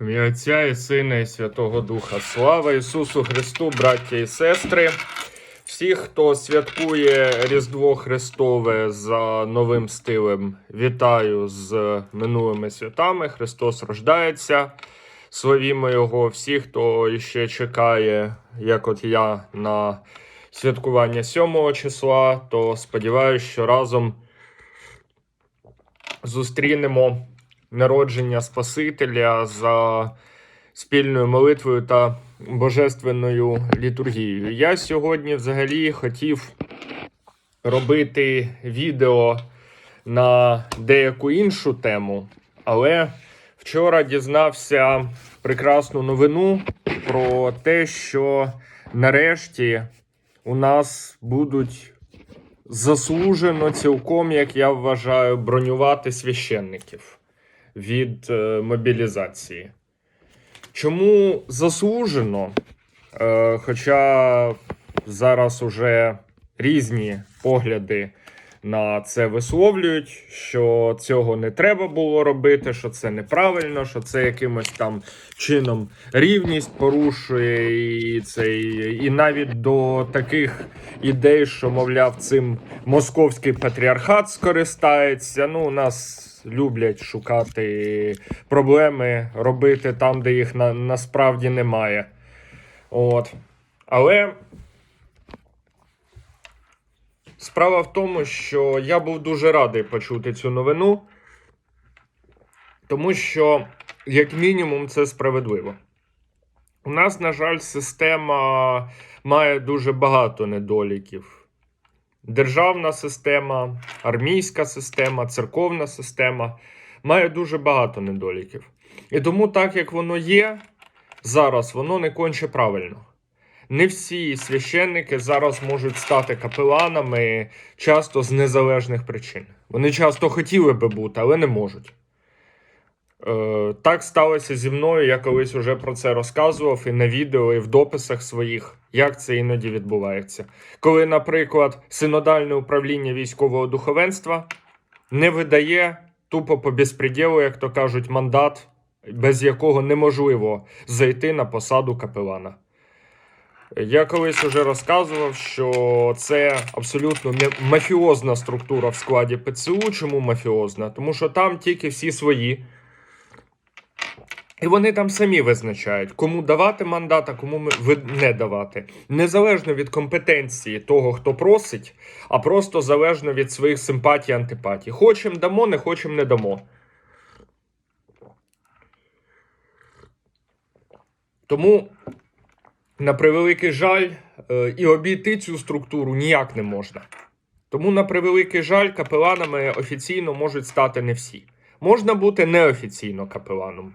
В Отця і Сина і Святого Духа. Слава Ісусу Христу, браття і сестри. Всіх, хто святкує Різдво Христове за новим стилем, вітаю з минулими святами. Христос рождається. Славімо Його. Всі, хто ще чекає, як от я, на святкування 7 числа, то сподіваюся, що разом зустрінемо народження Спасителя за спільною молитвою та божественною літургією. Я сьогодні взагалі хотів робити відео на деяку іншу тему, але вчора дізнався прекрасну новину про те, що нарешті у нас будуть заслужено цілком, як я вважаю, бронювати священників від е, мобілізації. Чому заслужено? Е, хоча зараз уже різні погляди на це висловлюють, що цього не треба було робити, що це неправильно, що це якимось там чином рівність порушує, і це і, і навіть до таких ідей, що мовляв, цим московський патріархат скористається. Ну, у нас люблять шукати проблеми, робити там, де їх на, насправді немає. От. Але справа в тому, що я був дуже радий почути цю новину, тому що, як мінімум, це справедливо. У нас, на жаль, система має дуже багато недоліків. Державна система, армійська система, церковна система має дуже багато недоліків. І тому, так як воно є зараз, воно не конче правильно. Не всі священники зараз можуть стати капеланами часто з незалежних причин. Вони часто хотіли би бути, але не можуть. Е, так сталося зі мною. Я колись уже про це розказував і на відео, і в дописах своїх, як це іноді відбувається. Коли, наприклад, синодальне управління військового духовенства не видає тупо по безпреділу, як то кажуть, мандат, без якого неможливо зайти на посаду капелана. Я колись уже розказував, що це абсолютно мафіозна структура в складі ПЦУ. Чому мафіозна? Тому що там тільки всі свої. І вони там самі визначають, кому давати мандат, а кому не давати. Незалежно від компетенції того, хто просить, а просто залежно від своїх симпатій антипатій. Хочемо дамо, не хочемо не дамо. Тому, на превеликий жаль, е, і обійти цю структуру ніяк не можна. Тому, на превеликий жаль, капеланами офіційно можуть стати не всі. Можна бути неофіційно капеланом,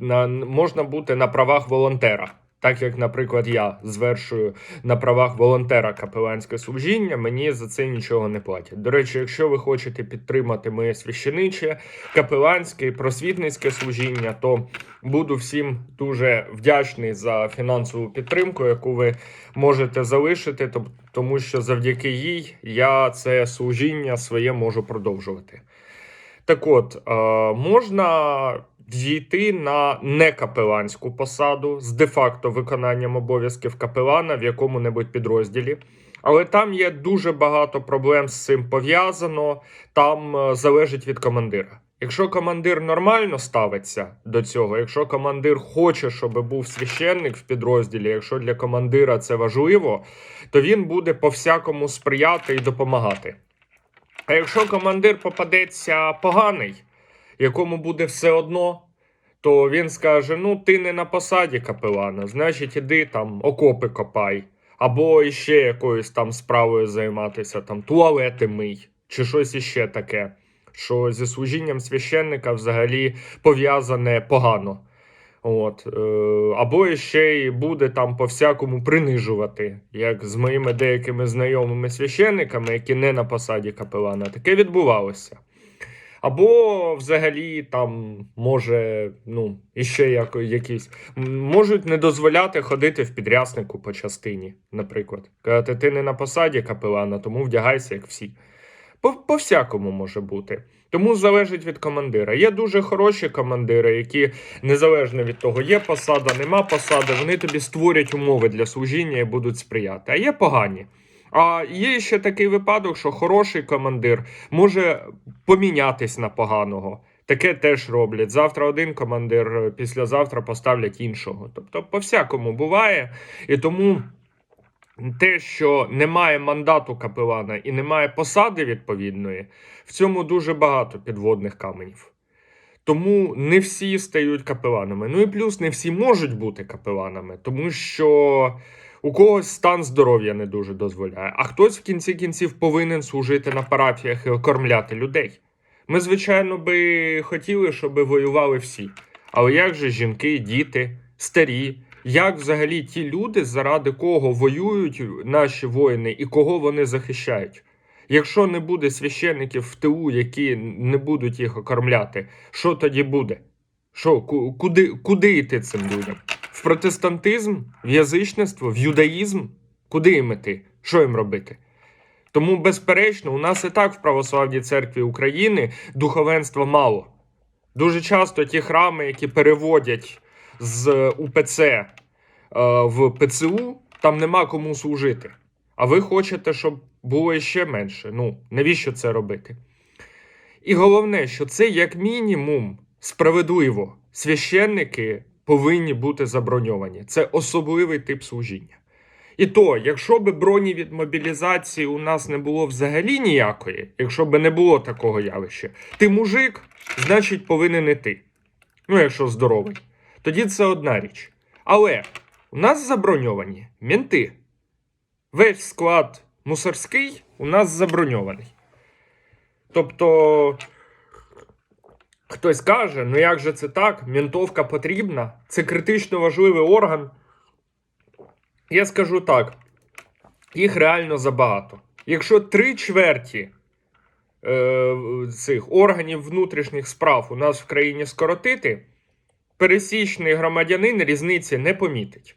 на, можна бути на правах волонтера. Так як, наприклад, я звершую на правах волонтера капеланське служіння, мені за це нічого не платять. До речі, якщо ви хочете підтримати моє священиче, капеланське просвітницьке служіння, то буду всім дуже вдячний за фінансову підтримку, яку ви можете залишити, тому що завдяки їй я це служіння своє можу продовжувати. Так от, е, можна дійти на некапеланську посаду з де-факто виконанням обов'язків капелана в якому-небудь підрозділі. Але там є дуже багато проблем з цим пов'язано, там е, залежить від командира. Якщо командир нормально ставиться до цього, якщо командир хоче, щоб був священник в підрозділі, якщо для командира це важливо, то він буде по-всякому сприяти і допомагати. А якщо командир попадеться поганий, якому буде все одно, то він скаже: ну, ти не на посаді капелана, значить, іди там окопи копай, або іще якоюсь там справою займатися, там туалети мий, чи щось іще таке, що зі служінням священника взагалі пов'язане погано. От, е, або ще й буде там по-всякому принижувати, як з моїми деякими знайомими священниками, які не на посаді капелана, таке відбувалося. Або взагалі там може, ну, іще як, якісь можуть не дозволяти ходити в підряснику по частині, наприклад. Казати, ти не на посаді капелана, тому вдягайся як всі. По, всякому може бути. Тому залежить від командира. Є дуже хороші командири, які незалежно від того, є посада, нема посади, вони тобі створять умови для служіння і будуть сприяти. А є погані. А є ще такий випадок, що хороший командир може помінятись на поганого. Таке теж роблять. Завтра один командир, післязавтра поставлять іншого. Тобто, по всякому буває. І тому те, що немає мандату капелана і немає посади відповідної, в цьому дуже багато підводних каменів. Тому не всі стають капеланами. Ну і плюс не всі можуть бути капеланами, тому що у когось стан здоров'я не дуже дозволяє, а хтось в кінці кінців повинен служити на парафіях і окормляти людей. Ми, звичайно, би хотіли, щоб воювали всі. Але як же жінки, діти, старі? Як взагалі ті люди, заради кого воюють наші воїни і кого вони захищають? Якщо не буде священників в ТУ, які не будуть їх окормляти, що тоді буде? Що, куди, куди йти цим людям? В протестантизм, в язичництво, в юдаїзм? Куди їм іти? Що їм робити? Тому, безперечно, у нас і так в Православній церкві України духовенства мало. Дуже часто ті храми, які переводять з УПЦ е, в ПЦУ, там нема кому служити. А ви хочете, щоб було ще менше. Ну, навіщо це робити? І головне, що це як мінімум справедливо. Священники повинні бути заброньовані. Це особливий тип служіння. І то, якщо б броні від мобілізації у нас не було взагалі ніякої, якщо б не було такого явища, ти мужик, значить повинен іти. Ну, якщо здоровий. Тоді це одна річ. Але у нас заброньовані мінти. Весь склад мусорський у нас заброньований. Тобто, хтось каже, ну як же це так? Мінтовка потрібна, це критично важливий орган. Я скажу так: їх реально забагато. Якщо три чверті е, цих органів внутрішніх справ у нас в країні скоротити, пересічний громадянин різниці не помітить.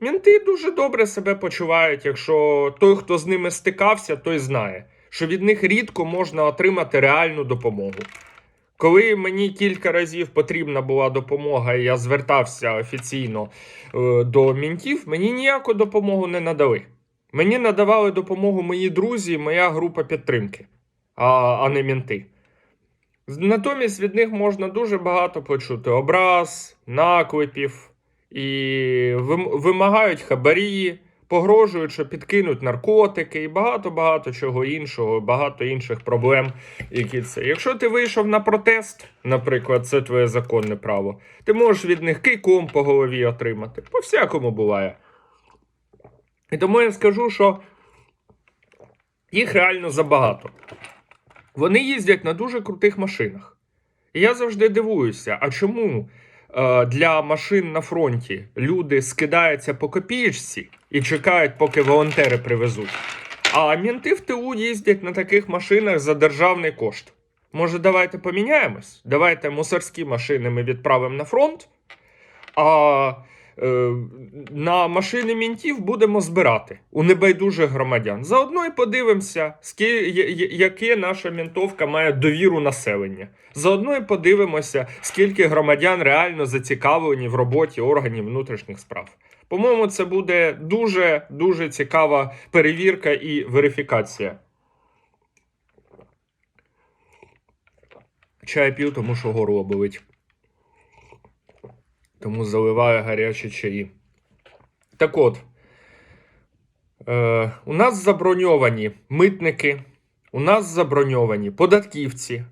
Мінти дуже добре себе почувають, якщо той, хто з ними стикався, той знає, що від них рідко можна отримати реальну допомогу. Коли мені кілька разів потрібна була допомога, і я звертався офіційно е, до мінтів, мені ніяку допомогу не надали. Мені надавали допомогу мої друзі, моя група підтримки, а, а не мінти. Натомість від них можна дуже багато почути образ, наклепів і вимагають хабарі, погрожують, що підкинуть наркотики і багато-багато чого іншого, багато інших проблем, які це. Якщо ти вийшов на протест, наприклад, це твоє законне право, ти можеш від них кийком по голові отримати. По всякому буває. І тому я скажу, що їх реально забагато. Вони їздять на дуже крутих машинах. І я завжди дивуюся, а чому е, для машин на фронті люди скидаються по копієчці і чекають, поки волонтери привезуть. А мінти в ТУ їздять на таких машинах за державний кошт. Може, давайте поміняємось? Давайте мусорські машини ми відправимо на фронт, а на машини мінтів будемо збирати у небайдужих громадян. Заодно і подивимося, яке наша мінтовка має довіру населення. Заодно і подивимося, скільки громадян реально зацікавлені в роботі органів внутрішніх справ. По-моєму, це буде дуже дуже цікава перевірка і верифікація. Чай п'ю, тому що горло болить. Тому заливаю гарячі чаї. Так от, е, у нас заброньовані митники, у нас заброньовані податківці.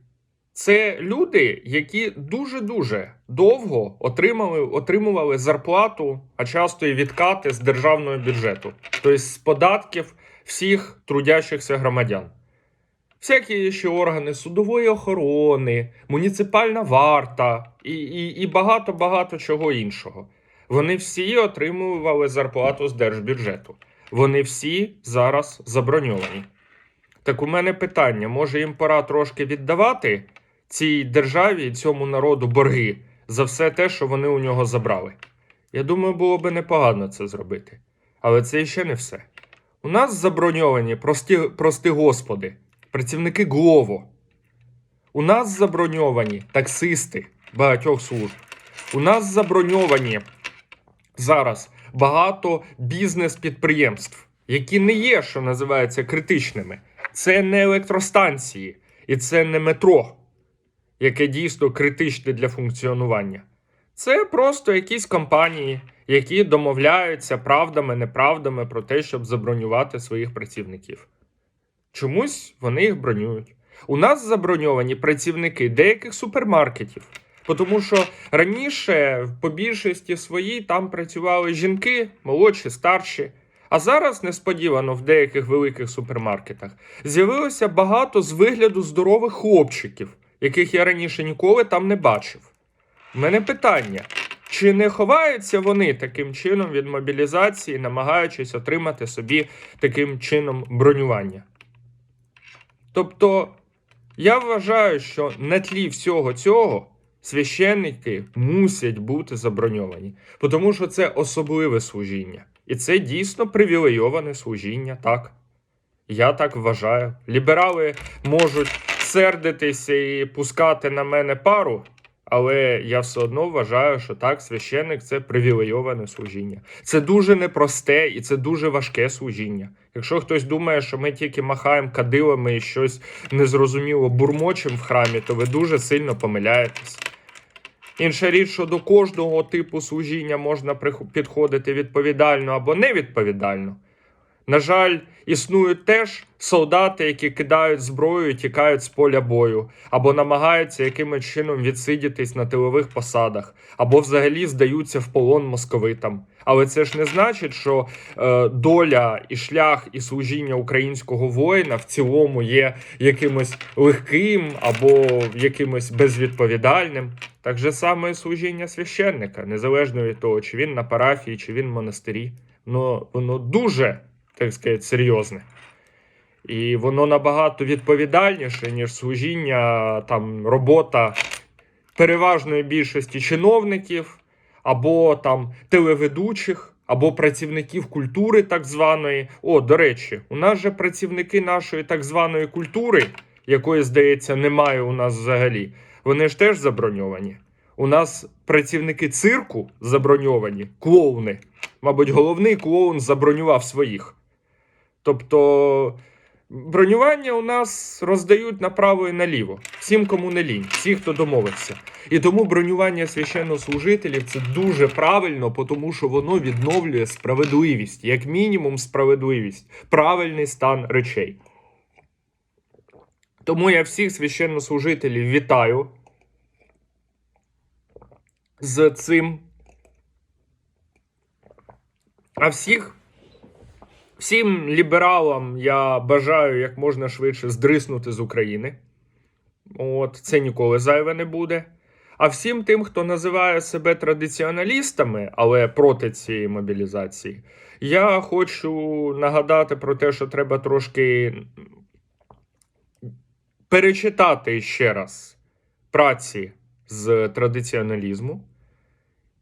Це люди, які дуже-дуже довго отримали, отримували зарплату, а часто і відкати з державного бюджету, тобто з податків всіх трудящихся громадян. Всякі ще органи судової охорони, муніципальна варта і, і, і багато-багато чого іншого. Вони всі отримували зарплату з держбюджету. Вони всі зараз заброньовані. Так у мене питання: може їм пора трошки віддавати цій державі, і цьому народу борги за все те, що вони у нього забрали? Я думаю, було би непогано це зробити. Але це ще не все. У нас заброньовані, прості, прости господи, працівники Глово. У нас заброньовані таксисти багатьох служб. У нас заброньовані зараз багато бізнес-підприємств, які не є, що називається, критичними. Це не електростанції і це не метро, яке дійсно критичне для функціонування. Це просто якісь компанії, які домовляються правдами, неправдами про те, щоб забронювати своїх працівників. Чомусь вони їх бронюють. У нас заброньовані працівники деяких супермаркетів. Тому що раніше, по більшості своїй, там працювали жінки, молодші, старші. А зараз несподівано в деяких великих супермаркетах з'явилося багато з вигляду здорових хлопчиків, яких я раніше ніколи там не бачив. У мене питання: чи не ховаються вони таким чином від мобілізації, намагаючись отримати собі таким чином бронювання? Тобто, я вважаю, що на тлі всього цього священники мусять бути заброньовані, тому що це особливе служіння. І це дійсно привілейоване служіння, так. Я так вважаю. Ліберали можуть сердитися і пускати на мене пару, але я все одно вважаю, що так, священник це привілейоване служіння. Це дуже непросте і це дуже важке служіння. Якщо хтось думає, що ми тільки махаємо кадилами і щось незрозуміло бурмочем в храмі, то ви дуже сильно помиляєтесь. Інша річ, що до кожного типу служіння можна підходити відповідально або невідповідально. На жаль, існують теж солдати, які кидають зброю і тікають з поля бою, або намагаються якимось чином відсидітись на тилових посадах, або взагалі здаються в полон московитам. Але це ж не значить, що е, доля і шлях і служіння українського воїна в цілому є якимось легким або якимось безвідповідальним. Так же саме і служіння священника, незалежно від того, чи він на парафії, чи він в монастирі. Ну, воно дуже, так сказати, серйозне. І воно набагато відповідальніше, ніж служіння, там, робота переважної більшості чиновників, або там телеведучих, або працівників культури так званої. О, до речі, у нас же працівники нашої так званої культури, якої, здається, немає у нас взагалі, вони ж теж заброньовані. У нас працівники цирку заброньовані, клоуни. Мабуть, головний клоун забронював своїх. Тобто бронювання у нас роздають направо і наліво. Всім, кому не лінь, всі, хто домовився. І тому бронювання священнослужителів це дуже правильно, тому що воно відновлює справедливість, як мінімум, справедливість, правильний стан речей. Тому я всіх священнослужителів вітаю з цим. А всіх, всім лібералам я бажаю як можна швидше здриснути з України. От, це ніколи зайве не буде. А всім тим, хто називає себе традиціоналістами, але проти цієї мобілізації, я хочу нагадати про те, що треба трошки перечитати ще раз праці з традиціоналізму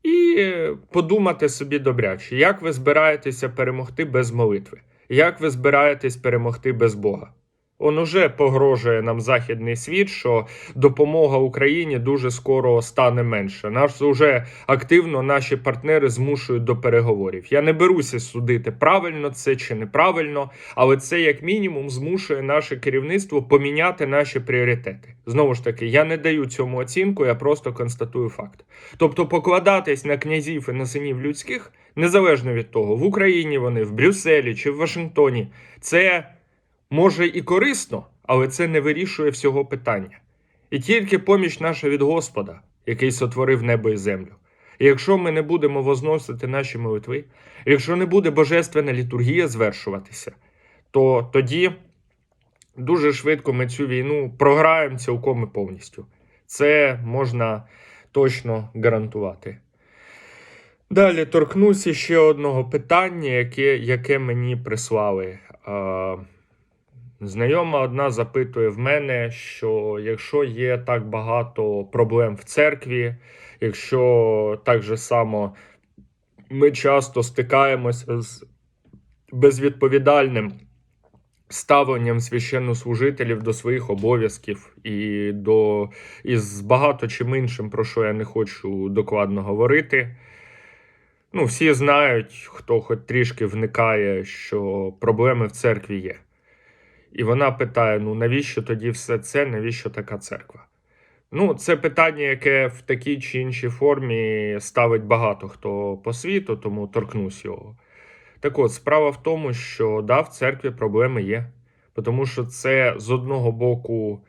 і подумати собі добряче, як ви збираєтеся перемогти без молитви, як ви збираєтесь перемогти без Бога. Он уже погрожує нам західний світ, що допомога Україні дуже скоро стане менше. Нас уже активно наші партнери змушують до переговорів. Я не беруся судити, правильно це чи неправильно, але це як мінімум змушує наше керівництво поміняти наші пріоритети. Знову ж таки, я не даю цьому оцінку, я просто констатую факт. Тобто, покладатись на князів і на синів людських, незалежно від того, в Україні вони, в Брюсселі чи в Вашингтоні, це може і корисно, але це не вирішує всього питання. І тільки поміч наша від Господа, який сотворив небо і землю. І якщо ми не будемо возносити наші молитви, якщо не буде божественна літургія звершуватися, то тоді дуже швидко ми цю війну програємо цілком і повністю. Це можна точно гарантувати. Далі торкнуся ще одного питання, яке, яке мені прислали. Знайома одна запитує в мене, що якщо є так багато проблем в церкві, якщо так же само ми часто стикаємося з безвідповідальним ставленням священнослужителів до своїх обов'язків і до і з багато чим іншим, про що я не хочу докладно говорити. Ну, всі знають, хто хоч трішки вникає, що проблеми в церкві є. І вона питає: ну навіщо тоді все це, навіщо така церква? Ну, це питання, яке в такій чи іншій формі ставить багато хто по світу, тому торкнусь його. Так от, справа в тому, що да, в церкві проблеми є. Тому що це з одного боку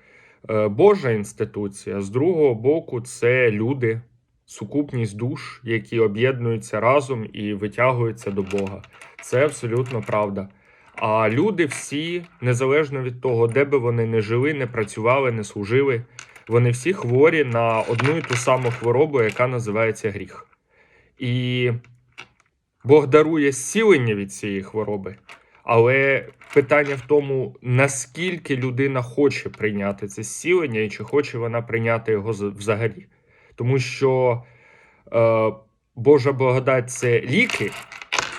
е, Божа інституція, з другого боку, це люди, сукупність душ, які об'єднуються разом і витягуються до Бога. Це абсолютно правда. А люди всі, незалежно від того, де би вони не жили, не працювали, не служили, вони всі хворі на одну і ту саму хворобу, яка називається гріх. І Бог дарує зцілення від цієї хвороби. Але питання в тому, наскільки людина хоче прийняти це зцілення і чи хоче вона прийняти його взагалі. Тому що е, Божа благодать це ліки,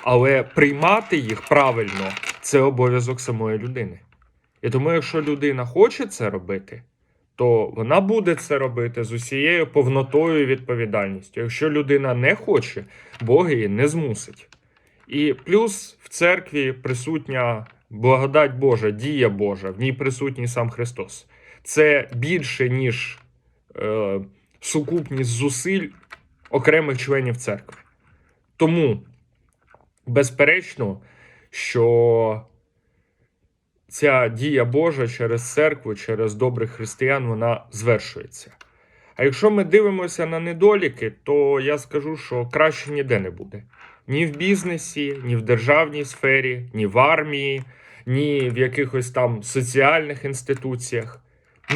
але приймати їх правильно це обов'язок самої людини. І тому, якщо людина хоче це робити, то вона буде це робити з усією повнотою і відповідальністю. Якщо людина не хоче, Бог її не змусить. І плюс в церкві присутня благодать Божа, дія Божа, в ній присутній сам Христос. Це більше, ніж е, сукупність зусиль окремих членів церкви. Тому, безперечно, що ця дія Божа через церкву, через добрих християн, вона звершується. А якщо ми дивимося на недоліки, то я скажу, що краще ніде не буде. Ні в бізнесі, ні в державній сфері, ні в армії, ні в якихось там соціальних інституціях.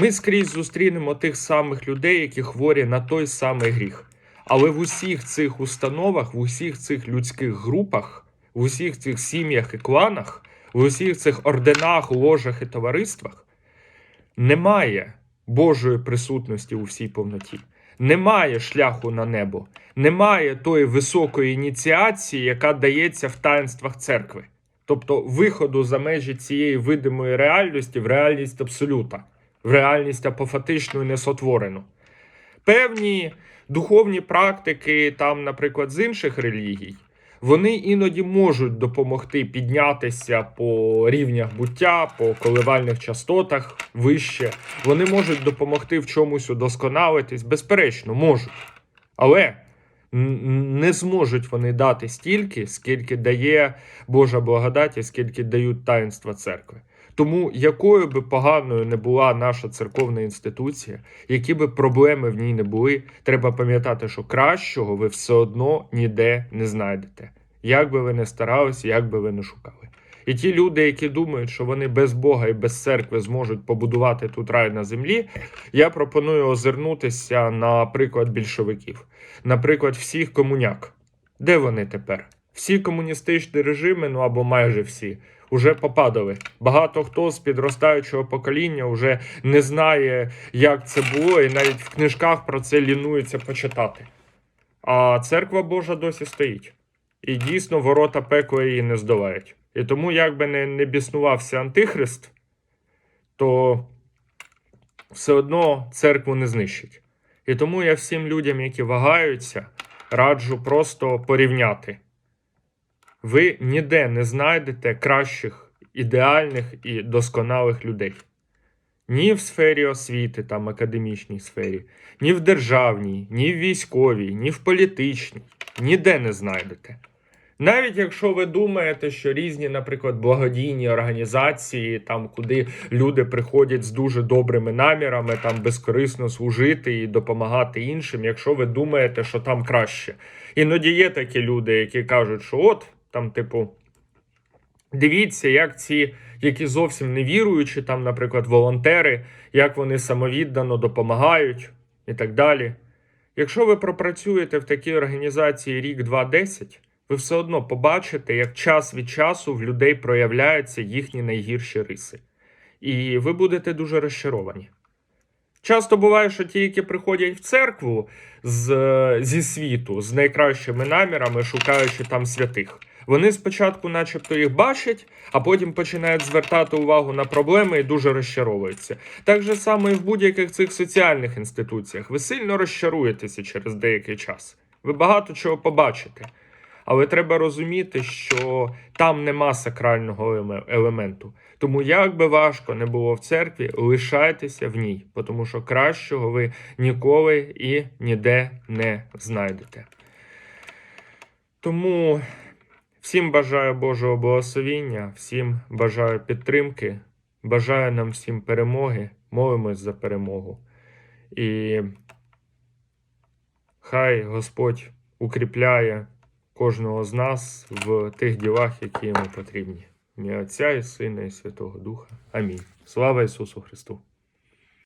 Ми скрізь зустрінемо тих самих людей, які хворі на той самий гріх. Але в усіх цих установах, в усіх цих людських групах, в усіх цих сім'ях і кланах, в усіх цих орденах, ложах і товариствах немає Божої присутності у всій повноті. Немає шляху на небо, немає тої високої ініціації, яка дається в таїнствах церкви. Тобто виходу за межі цієї видимої реальності в реальність абсолюта, в реальність апофатичну і несотворену. Певні духовні практики, там, наприклад, з інших релігій, вони іноді можуть допомогти піднятися по рівнях буття, по коливальних частотах вище. Вони можуть допомогти в чомусь удосконалитись, безперечно, можуть. Але не зможуть вони дати стільки, скільки дає Божа благодать і скільки дають таїнства церкви. Тому якою би поганою не була наша церковна інституція, які би проблеми в ній не були, треба пам'ятати, що кращого ви все одно ніде не знайдете. Як би ви не старалися, як би ви не шукали. І ті люди, які думають, що вони без Бога і без церкви зможуть побудувати тут рай на землі, я пропоную озирнутися на приклад більшовиків, наприклад, всіх комуняк. Де вони тепер? Всі комуністичні режими, ну або майже всі, уже попадали. Багато хто з підростаючого покоління вже не знає, як це було, і навіть в книжках про це лінується почитати. А церква Божа досі стоїть. І дійсно ворота пекла її не здолають. І тому, як би не, не біснувався Антихрист, то все одно церкву не знищить. І тому я всім людям, які вагаються, раджу просто порівняти. Ви ніде не знайдете кращих, ідеальних і досконалих людей. Ні в сфері освіти, там академічній сфері, ні в державній, ні в військовій, ні в політичній. Ніде не знайдете. Навіть якщо ви думаєте, що різні, наприклад, благодійні організації, там куди люди приходять з дуже добрими намірами, там безкорисно служити і допомагати іншим, якщо ви думаєте, що там краще. Іноді є такі люди, які кажуть, що от там, типу, дивіться, як ці, які зовсім не віруючі, там, наприклад, волонтери, як вони самовіддано допомагають і так далі. Якщо ви пропрацюєте в такій організації рік, два, десять, ви все одно побачите, як час від часу в людей проявляються їхні найгірші риси. І ви будете дуже розчаровані. Часто буває, що ті, які приходять в церкву з, зі світу з найкращими намірами, шукаючи там святих, Вони спочатку, начебто, їх бачать, а потім починають звертати увагу на проблеми і дуже розчаровуються. Так же само і в будь-яких цих соціальних інституціях. Ви сильно розчаруєтеся через деякий час. Ви багато чого побачите. Але треба розуміти, що там нема сакрального елементу. Тому як би важко не було в церкві, лишайтеся в ній, тому що кращого ви ніколи і ніде не знайдете. Тому всім бажаю Божого благословіння, всім бажаю підтримки, бажаю нам всім перемоги, молимось за перемогу. І хай Господь укріпляє кожного з нас в тих ділах, які йому потрібні. Мі Отця і Сина і Святого Духа. Амінь. Слава Ісусу Христу!